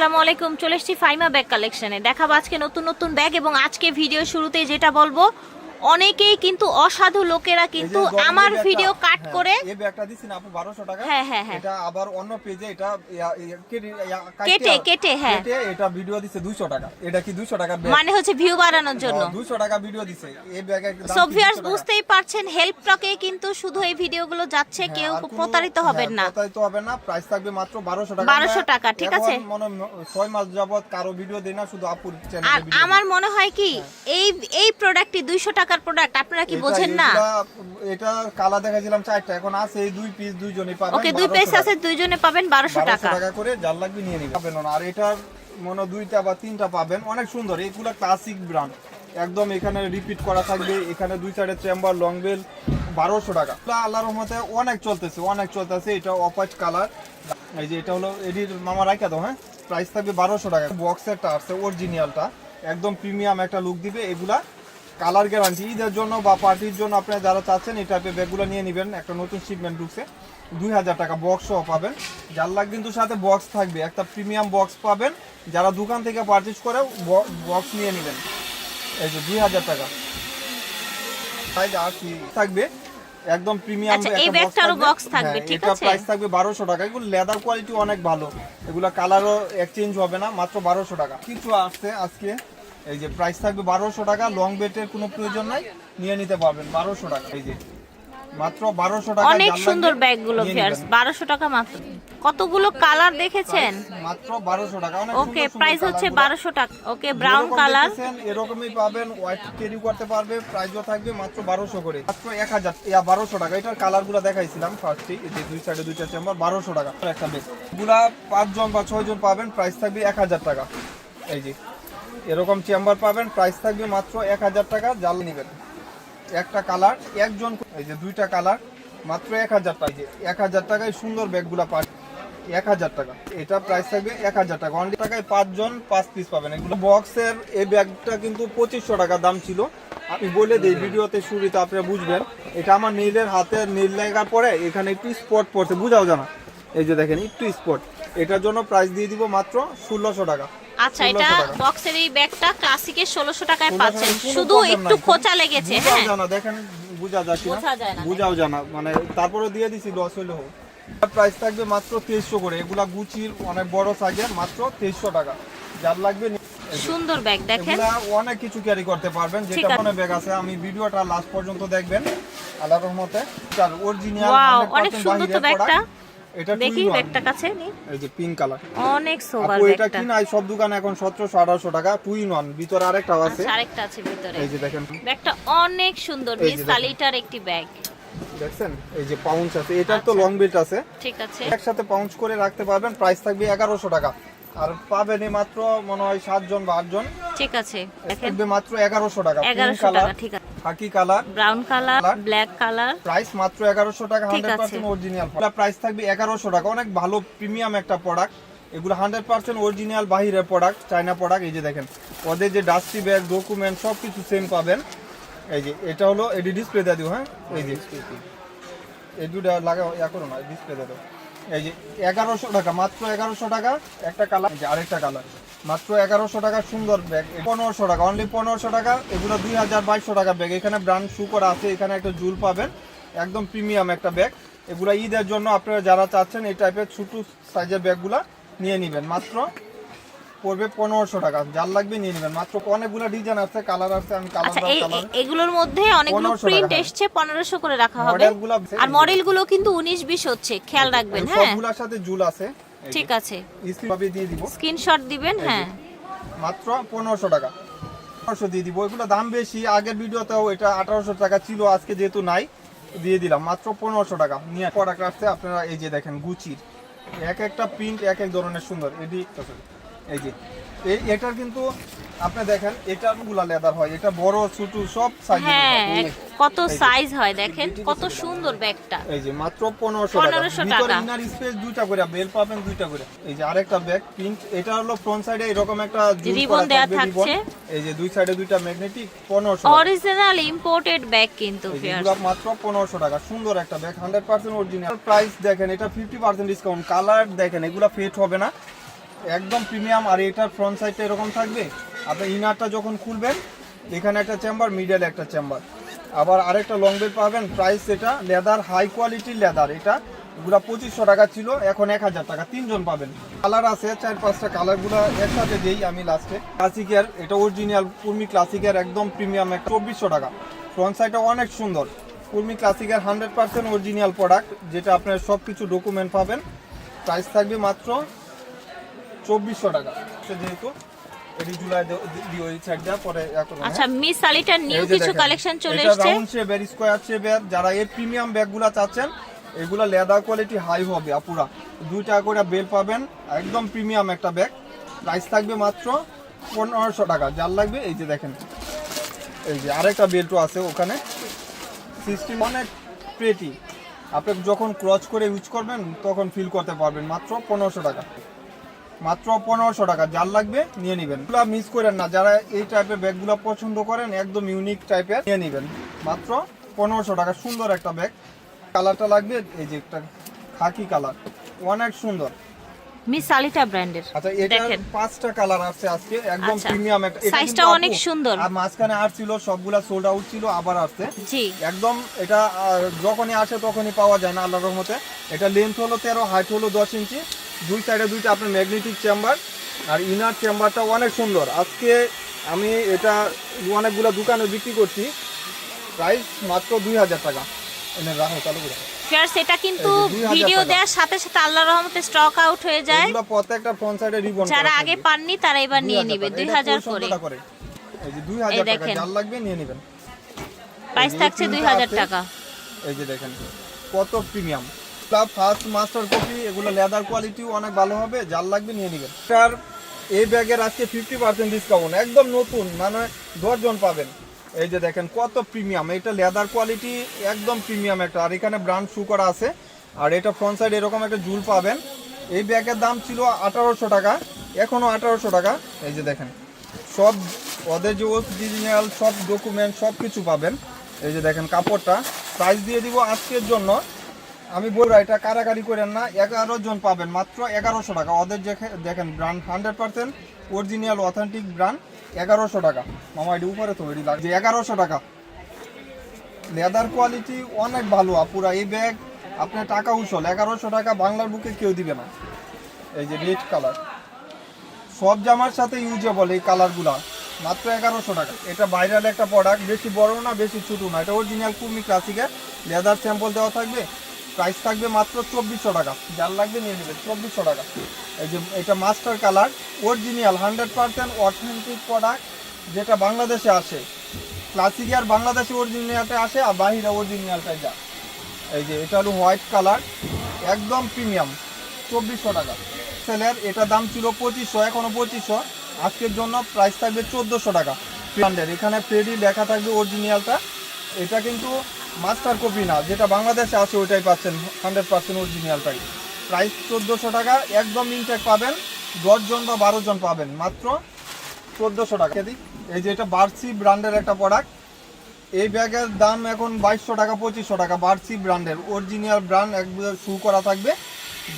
আসসালামু আলাইকুম, চলে এসেছি ফাইমা ব্যাগ কালেকশনে দেখাবো আজকে নতুন নতুন ব্যাগ এবং আজকে ভিডিও শুরুতে যেটা বলব অনেকেই কিন্তু অসাধু লোকেরা কিন্তু আমার ভিডিও কাট হ্যাঁ, করে এই ব্যাগটা দিছি না আপু 1200 টাকা। হ্যাঁ, হ্যাঁ, হ্যাঁ। এটা আবার অন্য পেজে এটা কেটে- কেটে, হ্যাঁ। কেটে এটা ভিডিও দিছে 200 টাকা। এটা কি 200 টাকার ব্যাগ মানে হচ্ছে ভিউ বাড়ানোর জন্য। 200 টাকা ভিডিও দিছে। এই সো ভিউয়ার্স বুঝতেই পারছেন হেল্প টকে কিন্তু শুধু এই ভিডিওগুলো যাচ্ছে হ্যাঁ, কেউ প্রতারিত হবেন হ্যাঁ, না। প্রতারিত হবে না। প্রাইস থাকবে মাত্র 1200 টাকা। 1200 টাকা, ঠিক আছে? মনে হয় 6 মাস যাবত কারও ভিডিও দেই না শুধু আপুর আর চ্যানেলে ভিডিও আমার মনে হয় কি এই এই প্রোডাক্টটি দুইশো টাকার প্রোডাক্ট আপনারা কি বোঝেন না? এটা কালা দেখাছিলাম চারটা এখন আছে এই দুই পিস দুইজনই পাবেন ওকে দুই 1200 পিস। আছে দুইজনে পাবেন 1200 টাকা। টাকা করে যার লাগবে নিয়ে নিবেন। পাবেন আর এটার মনে দুইটা বা তিনটা পাবেন। অনেক সুন্দর এগুলো ক্লাসিক ব্র্যান্ড একদম এখানে রিপিট করা থাকবে এখানে দুই সাইডে চেম্বার লং বেল বারোশো টাকা। এগুলা আল্লাহর রহমতে অনেক চলতেছে অনেক চলতেছে এটা অপাইট কালার এই যে এটা হলো এডির মামা রাখা দাও হ্যাঁ? প্রাইস থাকবে বারোশো টাকা। বক্সেরটা আছে অরিজিনালটা একদম প্রিমিয়াম একটা লুক দিবে এগুলা কালার গ্যারান্টি ঈদের জন্য বা পার্টির জন্য আপনারা যারা চাচ্ছেন এই টাইপের ব্যাগগুলো নিয়ে নেবেন। একটা নতুন শিপমেন্ট ঢুকছে দুই হাজার টাকা বক্স সহ পাবেন। যার লাগ কিন্তু সাথে বক্স থাকবে একটা প্রিমিয়াম বক্স পাবেন। যারা দোকান থেকে পারচেজ করে বক্স নিয়ে নেবেন। এই যে দুই হাজার টাকা। সাইজ আর কি থাকবে? একদম প্রিমিয়াম আচ্ছা, এই ব্যাগটারও box থাকবে, ঠিক এটা প্রাইস থাকবে বারোশো টাকা। এগুলো লেদার কোয়ালিটি অনেক ভালো। এগুলো কালারও এক্সচেঞ্জ হবে না মাত্র বারোশো টাকা। কিছু আসছে আজকে। এই যে প্রাইস থাকবে বারোশো টাকা লং বেটের কোনো প্রয়োজন নাই নিয়ে নিতে পারবেন বারোশো টাকা এই যে। মাত্র বারোশো টাকা অনেক সুন্দর ব্যাগগুলো নিবেন। বারোশো টাকা মাত্র। কতগুলো কালার দেখেছেন? মাত্র বারোশো টাকা ওকে প্রাইস হচ্ছে কালারগুলো। বারোশো টাকা। ওকে ব্রাউন কালার এরকমই পাবেন হোয়াইট ক্যারি করতে পারবে প্রাইসও থাকবে মাত্র বারোশো করে। মাত্র এক হাজার ইয়া বারোশো টাকা। এটার কালারগুলা দেখাইছিলাম ফার্স্টে এই যে দুই সাইডে দুইটা চেম্বার বারোশো টাকা। একটা বেশগুলা পাঁচজন বা ছয়জন পাবেন প্রাইস থাকবে এক হাজার টাকা। এই যে। এরকম চেম্বার পাবেন প্রাইস থাকবে মাত্র এক হাজার টাকা, জাল নেবেন। একটা কালার একজন এই যে দুইটা কালার মাত্র এক হাজার টাকা। যে এক হাজার টাকায় সুন্দর ব্যাগগুলো পান এক হাজার টাকা। এটা প্রাইস থাকবে এক হাজার টাকা। অনলি টাকায় পাঁচজন পাঁচ পিস পাবেন। এগুলো বক্সের এই ব্যাগটা কিন্তু পঁচিশশো টাকা দাম ছিল। আমি বলে দিই, ভিডিওতে শুরুতে আপনারা বুঝবেন। এটা আমার নীলের হাতের নীল লাগার পরে, এখানে একটু স্পট পড়ছে। বুঝাও জানা। এই যে দেখেন, একটু স্পট এটার জন্য প্রাইস দিয়ে দিব মাত্র ষোলোশো টাকা। আচ্ছা এটা বক্সের এই ব্যাগটা ক্লাসিকের ষোলোশো টাকায় 1600 পাচ্ছেন। শুধু একটু খোঁচা লেগেছে হ্যাঁ। দেখেন বুঝা যায় না। বুঝাও জানা মানে তারপরে দিয়ে দিছি লস হইলে। হোক প্রাইস থাকবে মাত্র তেইশশো করে। এগুলা গুচির অনেক বড় সাইজের মাত্র তেইশশো টাকা। যার লাগবে সুন্দর ব্যাগ দেখেন। অনেক কিছু ক্যারি করতে পারবেন যেটা মনে ব্যাগ আছে। আমি ভিডিওটা লাস্ট পর্যন্ত দেখবেন। আল্লাহ রহমতে। অরিজিনাল অনেক সুন্দর তো ব্যাগটা এটা দেখি ব্যাগটা কাছে নি। এই যে পিঙ্ক কালার অনেক সোবার আপু এটা কি নাই? সব দোকানে এখন টাকা টু ইন ওয়ান ভিতরে আছে। আচ্ছা আরেকটা আছে ভিতরে। এই যে দেখেন। ব্যাগটা অনেক সুন্দর মিস। একটি ব্যাগ দেখছেন? এই যে পাউন্স আছে। এটার তো আচ্ছা। লং বেল্ট আছে। ঠিক আছে। একসাথে পাউন্স করে রাখতে পারবেন। প্রাইস থাকবে এগারোশো টাকা। আর পাবেন মাত্র মনে হয় সাতজন বা আটজন। ঠিক আছে থাকবে মাত্র এগারোশো টাকা। এগারোশো টাকা ঠিক আছে। Khaki colour brown colour black colour price মাত্র এগারোশো টাকা হান্ড্রেড পার্সেন্ট অরিজিনাল প্রাইস থাকবে এগারোশো টাকা। অনেক ভালো প্রিমিয়াম একটা প্রোডাক্ট এগুলো হান্ড্রেড পার্সেন্ট অরিজিনাল বাহিরের প্রোডাক্ট চায়না প্রোডাক্ট এই যে দেখেন। ওদের যে ডাস্টি ব্যাগ ডকুমেন্ট সব কিছু সেম পাবেন। এই যে এটা হলো এটি ডিসপ্লে দিয়ে দিও হ্যাঁ? এই যে। এই দুটা লাগা ইয়া করো না ডিসপ্লে দিয়ে দাও। এই যে এগারোশো টাকা, মাত্র এগারোশো টাকা, একটা কালার যে আরেকটা কালার, মাত্র এগারোশো টাকা সুন্দর ব্যাগ পনেরোশো টাকা অনলি পনেরোশো টাকা, এগুলো দুই হাজার বাইশশো টাকা ব্যাগ, এখানে ব্র্যান্ড শু করা আছে, এখানে একটা জুল পাবেন, একদম প্রিমিয়াম একটা ব্যাগ, এগুলো ঈদের জন্য আপনারা যারা চাচ্ছেন এই টাইপের ছোটো সাইজের ব্যাগগুলা নিয়ে নেবেন, মাত্র পড়বে পনেরোশো টাকা। যার লাগবে নিয়ে নেবেন। মাত্র অনেকগুলো ডিজাইন আছে কালার আছে আমি কালার আচ্ছা এগুলোর মধ্যে অনেকগুলো 1500 টাকা, প্রিন্ট। এসছে পনেরোশো করে রাখা হবে। আর মডেলগুলো কিন্তু উনিশ বিশ হচ্ছে খেয়াল রাখবেন হ্যাঁ? সবগুলোর সাথে জুল আছে। ঠিক আছে। দিয়ে দিব। স্ক্রিনশট দিবেন হ্যাঁ। মাত্র পনেরোশো টাকা। পনেরোশো দিয়ে দিব। এগুলো দাম বেশি। আগের ভিডিওতেও এটা আঠারোশো টাকা ছিল আজকে যেহেতু নাই দিয়ে দিলাম। মাত্র পনেরোশো টাকা। নিয়ে প্রোডাক্ট আসছে আপনারা এই যে দেখেন গুচির এক একটা প্রিন্ট এক এক ধরনের সুন্দর। এটি এই যে এই এটার কিন্তু আপনি দেখেন এটারগুলা লেদার হয় এটা বড় ছোট সব সাইজ হ্যাঁ। কত সাইজ হয় দেখেন কত সুন্দর ব্যাগটা। এই যে মাত্র পনেরোশো টাকা। ভিতরে ইনার স্পেস দুইটা করে বেল পাবেন দুইটা করে। এই যে আরেকটা ব্যাগ পিঙ্ক এটা হলো ফ্রন্ট সাইডে এরকম একটা করা দেয়া থাকছে। এই যে দুই সাইডে দুইটা ম্যাগনেটিক পনেরোশো অরিজিনাল ইম্পোর্টেড ব্যাগ কিন্তু এগুলো মাত্র পনেরোশো টাকা। সুন্দর একটা bag hundred percent original price দেখেন এটা ফিফটি পার্সেন্ট ডিসকাউন্ট কালার দেখেন এগুলো ফেট হবে না। একদম প্রিমিয়াম, আর এটার ফ্রন্ট সাইডটা এরকম থাকবে। আপনি ইনারটা যখন খুলবেন, এখানে একটা চেম্বার মিডলে একটা চেম্বার আবার আরেকটা লং বেড পাবেন প্রাইস এটা লেদার হাই কোয়ালিটির লেদার এটা। এগুলা পঁচিশশো টাকা ছিল, এখন এক হাজার টাকা। তিনজন পাবেন। কালার আছে, চার পাঁচটা কালারগুলো একসাথে দিই আমি লাস্টে ক্লাসিকের এটা অরিজিনাল কুর্মি ক্লাসিকের একদম প্রিমিয়াম একটা, চব্বিশশো টাকা। ফ্রন্ট সাইডটা অনেক সুন্দর। কুর্মি ক্লাসিকের হান্ড্রেড পার্সেন্ট অরিজিনাল প্রোডাক্ট যেটা আপনার সব কিছু ডকুমেন্ট পাবেন। প্রাইস থাকবে মাত্র চব্বিশশো টাকা। যেহেতু এটি জুলাই দিও এই সাইড দেওয়া পরে আচ্ছা মিস আলিটার নিউ কিছু কালেকশন চলে এসেছে। রাউন্ড শেপের স্কোয়ার শেপের যারা এই প্রিমিয়াম ব্যাগগুলো চাচ্ছেন এগুলো লেদার কোয়ালিটি হাই হবে আপুরা। দুই টাকা করে বেল পাবেন একদম প্রিমিয়াম একটা ব্যাগ প্রাইস থাকবে মাত্র পনেরোশো টাকা। যার লাগবে এই যে দেখেন এই যে আরেকটা বেল্টও আছে ওখানে। সিস্টেম অনেক প্রেটি আপনি যখন ক্রচ করে ইউজ করবেন তখন ফিল করতে পারবেন মাত্র পনেরোশো টাকা। মাত্র পনেরোশো টাকা, যার লাগবে নিয়ে নিবেন। এগুলো মিস করেন না, যারা এই টাইপের ব্যাগগুলো পছন্দ করেন, একদম ইউনিক টাইপের নিয়ে নিবেন। মাত্র পনেরোশো টাকা, সুন্দর একটা ব্যাগ। কালারটা লাগবে এই যে একটা খাকি কালার, অনেক সুন্দর। মিস আলিটা ব্র্যান্ডের। আচ্ছা এটা দেখেন। পাঁচটা কালার আছে আজকে একদম আচ্ছা। প্রিমিয়াম। একটা সাইজটা অনেক সুন্দর। আর মাঝখানে আর ছিল সবগুলা সোল্ড আউট ছিল আবার আসছে। জি। একদম এটা যখনই আসে তখনই পাওয়া যায় না আল্লাহর রহমতে। এটা লেন্থ হলো তেরো হাইট হলো দশ ইঞ্চি। দুই সাইডে দুইটা আপনার ম্যাগনেটিক চেম্বার আর ইনার চেম্বারটা অনেক সুন্দর। আজকে আমি এটা অনেকগুলো দোকানে বিক্রি করছি। প্রাইস মাত্র দুই হাজার টাকা। এনে রাখো চালু করে। ফিয়ার্স এটা কিন্তু এই যে 2000 ভিডিও দেওয়ার সাথে সাথে আল্লাহর রহমতে স্টক আউট হয়ে যায়। প্রত্যেকটা রিবন যারা আগে পাননি তারা এবার নিয়ে নিবে দুই হাজার করে। এই যে দুই হাজার টাকা। যার লাগবে নিয়ে নেবেন। প্রাইস থাকছে দুই হাজার। টাকা। এই যে দেখেন কত premium club first master copy এগুলো লেদার কোয়ালিটিও অনেক ভালো হবে যার লাগবে নিয়ে নেবেন। স্যার এই ব্যাগের আজকে ফিফটি পার্সেন্ট ডিসকাউন্ট একদম নতুন মানে দশজন পাবেন। এই যে দেখেন কত প্রিমিয়াম, এটা লেদার কোয়ালিটি একদম প্রিমিয়াম একটা, আর এখানে ব্রান্ড শু করা আছে। আর এটা ফ্রন্ট সাইড এরকম একটা জুল পাবেন। এই ব্যাগের দাম ছিল আঠারোশো টাকা এখনও আঠারোশো টাকা। এই যে দেখেন, সব ওদের যে অরিজিনাল সব ডকুমেন্ট সব কিছু পাবেন। এই যে দেখেন কাপড়টা প্রাইস দিয়ে দিব আজকের জন্য আমি বলব, এটা কারাকারি করেন না, এগারো জন পাবেন, মাত্র এগারোশো টাকা। ওদের দেখে- দেখেন brand hundred percent original authentic brand এগারোশো টাকা। মামা, এটি উপরে তো, এটি লাগছে এগারোশো টাকা। লেদার কোয়ালিটি অনেক ভালো, আপুরা, এই ব্যাগ আপনার টাকা উসল। এগারোশো টাকা বাংলার বুকে কেউ দিবে না। এই যে রেড কালার সব জামার সাথে ইউজেবল এই কালারগুলা মাত্র এগারোশো টাকা। এটা ভাইরাল একটা প্রোডাক্ট বেশি বড় না, বেশি ছোটো না। এটা অরিজিনাল কুর্মি ক্লাসিকের লেদার স্যাম্পল দেওয়া থাকবে। প্রাইস থাকবে মাত্র চব্বিশশো টাকা। যার লাগবে নিয়ে নেবে, চব্বিশশো টাকা। এই যে, এটা master colour original hundred percent authentic product যেটা বাংলাদেশে আসে। ক্লাসিক আর বাংলাদেশে অরিজিনালটা আসে আর বাহিরে অরিজিনালটাই যা। এই যে এটা হলো হোয়াইট কালার একদম প্রিমিয়াম চব্বিশশো টাকা। সেলের এটা দাম ছিল পঁচিশশো এখনও পঁচিশশো। আজকের জন্য প্রাইস থাকবে চোদ্দোশো টাকা। ব্র্যান্ডের এখানে ফ্রেডি লেখা থাকবে অরিজিনালটা এটা কিন্তু মাস্টার কপি না, যেটা বাংলাদেশে আছে ওইটাই পাচ্ছেন হান্ড্রেড পার্সেন্ট অরিজিনালটাই প্রাইস চোদ্দোশো টাকা, একদম ইনটেক পাবেন, দশজন বা বারো জন পাবেন, মাত্র চোদ্দোশো টাকা। এই যে এটা বার্সি ব্র্যান্ডের একটা প্রোডাক্ট এই ব্যাগের দাম এখন বাইশশো টাকা, পঁচিশশো টাকা, বার্সি ব্র্যান্ডের। অরিজিনাল ব্র্যান্ড একবার শু করা থাকবে,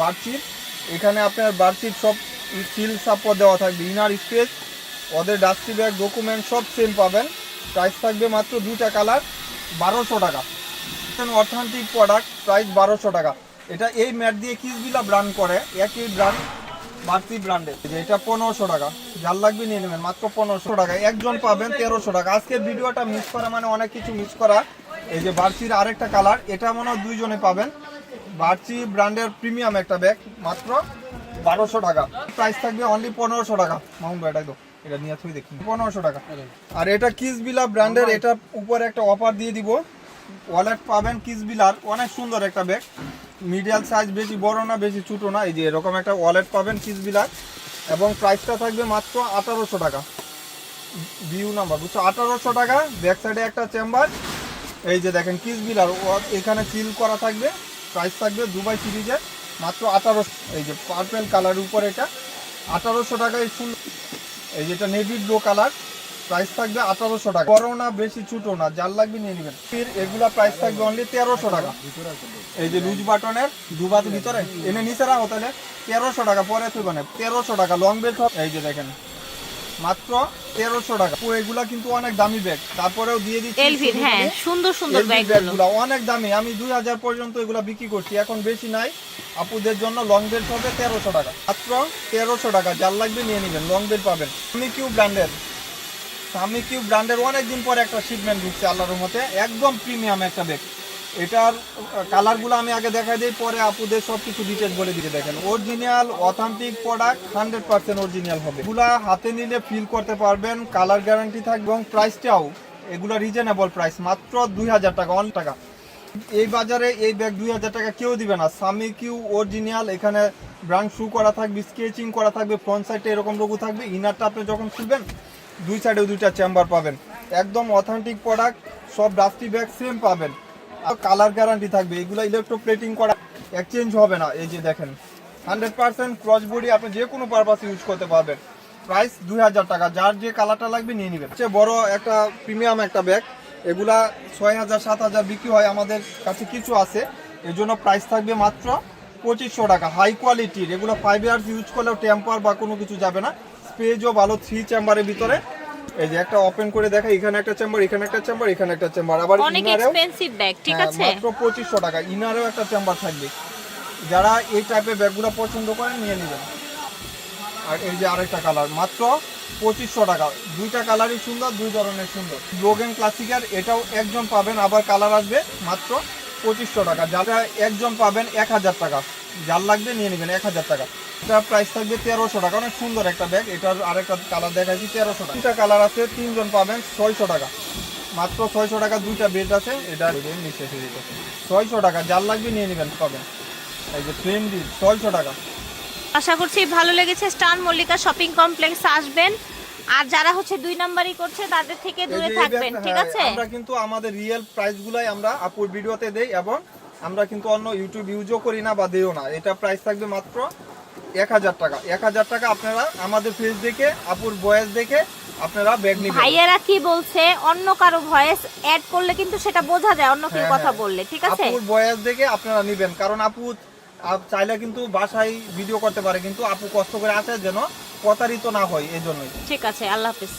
বার্সির। এখানে আপনার বার্সির সব সিল সাপোর্ট দেওয়া থাকবে ইনার স্পেস ওদের ডাস্টি ব্যাগ ডকুমেন্ট সব সেম পাবেন। প্রাইস থাকবে মাত্র দুইটা কালার বারোশো টাকা। অথেন্টিক প্রোডাক্ট প্রাইস বারোশো টাকা। এটা এই ম্যাট দিয়ে কিসবিলা ব্র্যান্ড করে? একই ব্র্যান্ড বাড়তি ব্র্যান্ডের যে এটা পনেরোশো টাকা। যার লাগবে নিয়ে নেবেন। মাত্র পনেরোশো টাকা। একজন পাবেন তেরোশো টাকা। আজকের ভিডিওটা মিস করা মানে অনেক কিছু মিস করা। এই যে বার্সির আরেকটা কালার এটা মনে হয় দুইজনে পাবেন। বার্সি ব্র্যান্ডের প্রিমিয়াম একটা ব্যাগ মাত্র বারোশো টাকা। প্রাইস থাকবে অনলি পনেরোশো টাকা। মাউন্ট ব্যাট একদম এটা নিয়ে থুই দেখি। পনেরোশো টাকা। আর এটা কিসবিলা ব্র্যান্ডের এটা উপরে একটা অফার দিয়ে দিব। ওয়ালেট পাবেন কিসবিলার অনেক সুন্দর একটা ব্যাগ মিডিয়াল সাইজ বেশি বড় না বেশি ছোটো না এই যে এরকম একটা ওয়ালেট পাবেন কিসবিলার এবং প্রাইসটা থাকবে মাত্র আঠারোশো টাকা। ভিউ নাম্বার বুঝছ? আঠারোশো টাকা ব্যাক সাইডে একটা চেম্বার এই যে দেখেন কিসবিলার এখানে সিল করা থাকবে। প্রাইস থাকবে দুবাই সিরিজের মাত্র আঠারোশো এই যে পার্পেল কালার উপর এটা। আঠারোশো টাকায় সুন্দর এই যেটা নেভি ব্লু কালার প্রাইস থাকবে আঠারোশো টাকা। বড় না বেশি ছোট না যার লাগবে নিয়ে নেবেন। এগুলা প্রাইস থাকবে অনলি তেরোশো টাকা। এই যে লুজ বাটনের দুবাত ভিতরে, এনে নিচে রাখো তাহলে তেরোশো টাকা, পরে তুই মানে তেরোশো টাকা লং বেল্ট এই যে দেখেন মাত্র তেরোশো টাকা। তো এগুলা কিন্তু অনেক দামি ব্যাগ তারপরেও দিয়ে দিচ্ছি এলভির শুধু হ্যাঁ সুন্দর সুন্দর ব্যাগগুলো ব্যাগগুলো অনেক দামি। আমি দুই হাজার পর্যন্ত এগুলো বিক্রি করছি। এখন বেশি নাই। আপুদের জন্য লং বেল্ট হবে তেরোশো টাকা। মাত্র তেরোশো টাকা। যার লাগবে নিয়ে নেবেন লং বেল্ট পাবেন। আমি কিউ ব্র্যান্ডের আমি কিউ ব্র্যান্ডের অনেকদিন পরে একটা শিপমেন্ট ঢুকছে আল্লাহর মতে একদম প্রিমিয়াম একটা ব্যাগ এটার কালারগুলো আমি আগে দেখাই দিই, পরে আপুদের সব কিছু ডিটেলস বলে দিতে দেখেন। Original authentic product hundred percent original হবে। এগুলা হাতে নিলে ফিল করতে পারবেন কালার গ্যারান্টি থাকবে এবং প্রাইসটাও এগুলো রিজনেবল প্রাইস মাত্র দুই হাজার টাকা অন টাকা। এই বাজারে এই ব্যাগ দুই হাজার টাকা কেউ দিবে না। সামি কিউ অরিজিনাল এখানে ব্রান্ড শু করা থাকবে স্কেচিং করা থাকবে ফ্রন্ট সাইডে এরকম লোগো থাকবে। ইনারটা আপনি যখন খুলবেন, দুই সাইডে দুইটা চেম্বার পাবেন। একদম অথেন্টিক প্রোডাক্ট সব ডাস্টি ব্যাগ সেম পাবেন। কালার গ্যারান্টি থাকবে। এগুলো ইলেকট্রোপ্লেটিং করা এক্সচেঞ্জ হবে না। এই যে দেখেন হান্ড্রেড পার্সেন্ট ক্রস বডি আপনি যে কোনো পারপাস ইউজ করতে পারবেন। প্রাইস দুই হাজার টাকা। যার যে কালারটা লাগবে নিয়ে নেবেন। সে বড় একটা প্রিমিয়াম একটা ব্যাগ এগুলা ছয় হাজার, সাত হাজার বিক্রি হয় আমাদের কাছে কিছু আছে। এর জন্য প্রাইস থাকবে মাত্র পঁচিশশো টাকা। হাই কোয়ালিটির এগুলো ফাইভ ইয়ার্স ইউজ করলেও টেম্পার বা কোনো কিছু যাবে না। স্পেজও ভালো থ্রি চেম্বারের ভিতরে। এই যে একটা ওপেন করে দেখা এখানে একটা চেম্বার এখানে একটা চেম্বার এখানে একটা চেম্বার আবার অনেক এক্সপেন্সিভ ব্যাগ ঠিক হ্যাঁ, আছে? মাত্র পঁচিশশো টাকা। ইনারেও একটা চেম্বার থাকবে। যারা এই টাইপের ব্যাগগুলো পছন্দ করেন নিয়ে নেবেন। আর এই যে আরেকটা কালার মাত্র পঁচিশশো টাকা। দুইটা কালারই সুন্দর দুই ধরনের সুন্দর। লোগেন ক্লাসিকার এটাও একজন পাবেন আবার কালার আসবে মাত্র পঁচিশশো টাকা। যারা একজন পাবেন এক হাজার টাকা। যার লাগবে নিয়ে নেবেন এক হাজার টাকা। এটার প্রাইস থাকবে তেরোশো টাকা। অনেক সুন্দর একটা ব্যাগ এটার আরেকটা কালার দেখাচ্ছি তেরোশো টাকা। দুইটা কালার আছে তিনজন পাবেন ছয়শো টাকা। মাত্র ছয়শো টাকা দুইটা বেড আছে এটা নিচে ছয়শো টাকা যার লাগবে নিয়ে নেবেন পাবেন। এই যে ছয়শো টাকা। আশা করছি ভালো লেগেছে। স্টান মল্লিকা শপিং কমপ্লেক্স আসবেন। আর যারা হচ্ছে দুই নাম্বারই করছে তাদের থেকে দূরে থাকবেন ঠিক হ্যাঁ, আছে? আমরা কিন্তু আমাদের রিয়েল প্রাইসগুলাই আমরা আপুর ভিডিওতে দেই এবং আমরা কিন্তু অন্য ইউটিউব ইউজও করি না বা দেও না। এটা প্রাইস থাকবে মাত্র এক হাজার টাকা। এক হাজার টাকা আপনারা আমাদের ফেস দেখে আপুর বয়স দেখে আপনারা ব্যাগ নিবেন। ভাইয়েরা কি বলছে অন্য কারও ভয়েস অ্যাড করলে কিন্তু সেটা বোঝা যায় অন্য কেউ হ্যাঁ, কথা হ্যাঁ। বললে ঠিক আছে? আপুর বয়স দেখে আপনারা নেবেন। কারণ আপু আপ- চাইলে কিন্তু বাসায় ভিডিও করতে পারে কিন্তু আপু কষ্ট করে আসে যেন প্রতারিত না হয় এই জন্যই ঠিক আছে আল্লাহ হাফিজ।